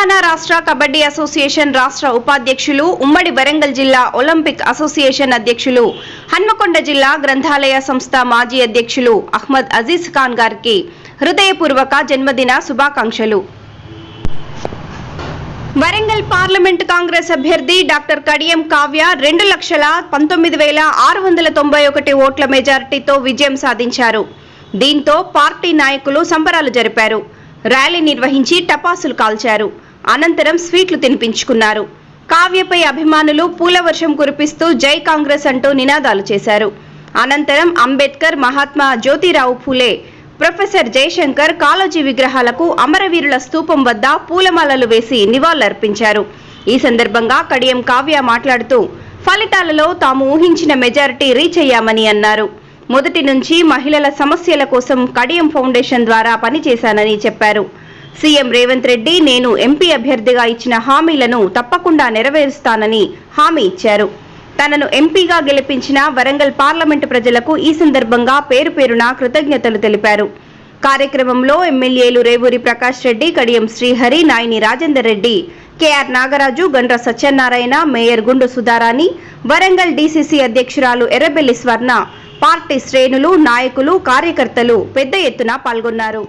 తెలంగాణ రాష్ట్ర కబడ్డీ అసోసియేషన్ రాష్ట్ర ఉపాధ్యక్షులు ఉమ్మడి వరంగల్ జిల్లా ఒలింపిక్ అసోసియేషన్ అధ్యక్షులు హన్మకొండ జిల్లా గ్రంథాలయ సంస్థ మాజీ అధ్యక్షులు అహ్మద్ అజీజ్ ఖాన్ గారికి హృదయపూర్వక జన్మదిన శుభాకాంక్షలు. వరంగల్ పార్లమెంట్ కాంగ్రెస్ అభ్యర్థి డాక్టర్ కడియం కావ్య రెండు లక్షల పంతొమ్మిది వేల ఆరు వందల తొంభై ఒకటి ఓట్ల మెజారిటీతో విజయం సాధించారు. దీంతో పార్టీ నాయకులు సంబరాలు జరిపారు. ర్యాలీ నిర్వహించి టపాసులు కాల్చారు. అనంతరం స్వీట్లు తినిపించుకున్నారు. కావ్యపై అభిమానులు పూల వర్షం కురిపిస్తూ జై కాంగ్రెస్ అంటూ నినాదాలు చేశారు. అనంతరం అంబేద్కర్ మహాత్మా జ్యోతిరావు ఫూలే ప్రొఫెసర్ జయశంకర్ కాళోజీ విగ్రహాలకు అమరవీరుల స్తూపం వద్ద పూలమాలలు వేసి నివాళులర్పించారు. ఈ సందర్భంగా కడియం కావ్య మాట్లాడుతూ ఫలితాలలో తాము ఊహించిన మెజారిటీ రీచ్ అయ్యామని అన్నారు. మొదటి నుంచి మహిళల సమస్యల కోసం కడియం ఫౌండేషన్ ద్వారా పనిచేశానని చెప్పారు. సీఎం రేవంత్ రెడ్డి నేను ఎంపీ అభ్యర్థిగా ఇచ్చిన హామీలను తప్పకుండా నెరవేరుస్తానని హామీ ఇచ్చారు. తనను ఎంపీగా గెలిపించిన వరంగల్ పార్లమెంటు ప్రజలకు ఈ సందర్భంగా పేరు పేరున కృతజ్ఞతలు తెలిపారు. కార్యక్రమంలో ఎమ్మెల్యేలు Revuri Prakash Reddy Kadiyam Srihari Nayini Rajender Reddy KR Nagaraju Gandra Satyanarayana mayor Gundu Sudharani Warangal DCC అధ్యక్షురాలు ఎర్రబెల్లి స్వర్ణ పార్టీ శ్రేణులు నాయకులు కార్యకర్తలు పెద్ద ఎత్తున పాల్గొన్నారు.